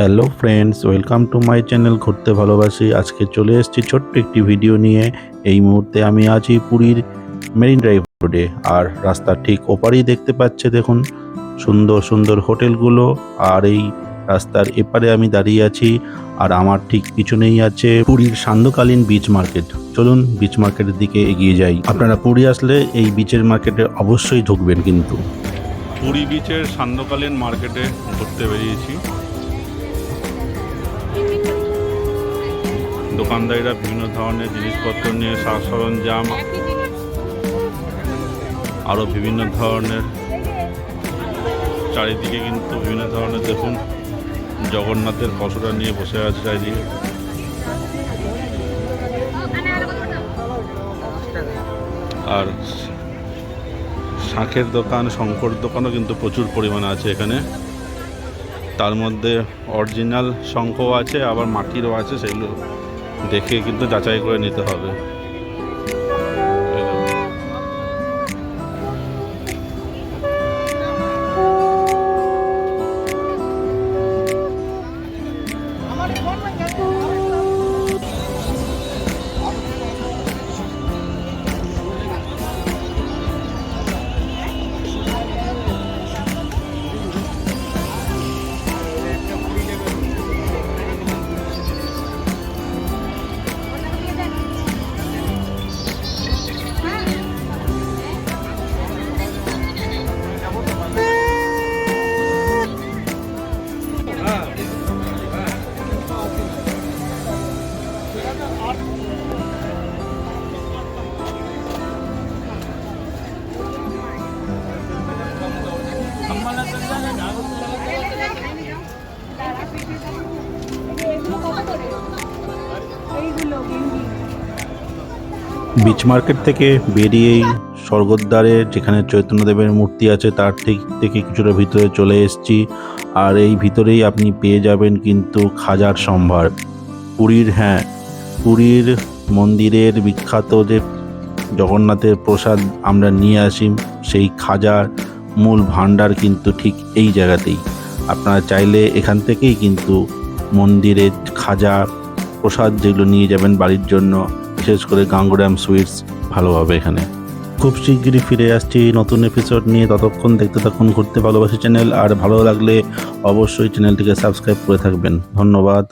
Hello friends, welcome to my channel ঘুরতে ভালোবাসি। আজকে চলে এসেছি ছোট্ট একটি ভিডিও নিয়ে। এই মুহূর্তে আমি আছি পুরীর মেরিন ড্রাইভ রোডে। আর রাস্তার ঠিক ওপারেই দেখতে পাচ্ছে, দেখুন, সুন্দর সুন্দর হোটেলগুলো। আর এই রাস্তার এপারে আমি দাঁড়িয়ে আছি। আর আমার ঠিক পিছনেই আছে পুরীর সান্ধ্যকালীন বিচ মার্কেট চলুন বিচ মার্কেটের দিকে এগিয়ে যাই। আপনারা পুরী আসলে এই বিচের মার্কেটে অবশ্যই ঢুকবেন কিন্তু। পুরী বিচের সান্ধ্যকালীন মার্কেটে ঘুরতে বেরিয়েছি। দোকানদারিরা বিভিন্ন ধরনের জিনিসপত্র নিয়ে সাজ সরঞ্জাম আরও বিভিন্ন ধরনের। চারিদিকে কিন্তু বিভিন্ন ধরনের, দেখুন, জগন্নাথের পশুরা নিয়ে বসে আছে চারিদিকে। আর শাঁখের দোকান, শঙ্কর দোকানও কিন্তু প্রচুর পরিমাণে আছে এখানে। তার মধ্যে অরিজিনাল শঙ্খও আছে, আবার মাটিরও আছে, সেগুলো দেখে কিন্তু যাচাই করে নিতে হবে। বিচ মার্কেট থেকে বেরিয়েই স্বর্গদ্বারে যেখানে চৈতন্যদেবের মূর্তি আছে, তার ঠিক থেকে কিছুটা ভিতরে চলে এসেছি। আর এই ভিতরেই আপনি পেয়ে যাবেন কিন্তু খাজার সম্ভার। পুরীর হ্যাঁ পুরীর মন্দিরের বিখ্যাত যে জগন্নাথের প্রসাদ আমরা নিয়ে আসি, সেই খাজার মূল ভাণ্ডার কিন্তু ঠিক এই জায়গাতেই। আপনারা চাইলে এখান থেকেই কিন্তু মন্দিরের খাজা প্রসাদ যেগুলো নিয়ে যাবেন বাড়ির জন্য বিশেষ করে গাঙ্গুরাম সুইটস ভালো হবে এখানে। খুব শিগগিরই ফিরে আসছি নতুন এপিসোড নিয়ে। ততক্ষণ দেখতে থাকুন, ঘুরতে ভালোবাসি চ্যানেল আর ভালো লাগলে অবশ্যই চ্যানেলটিকে সাবস্ক্রাইব করে থাকবেন। ধন্যবাদ।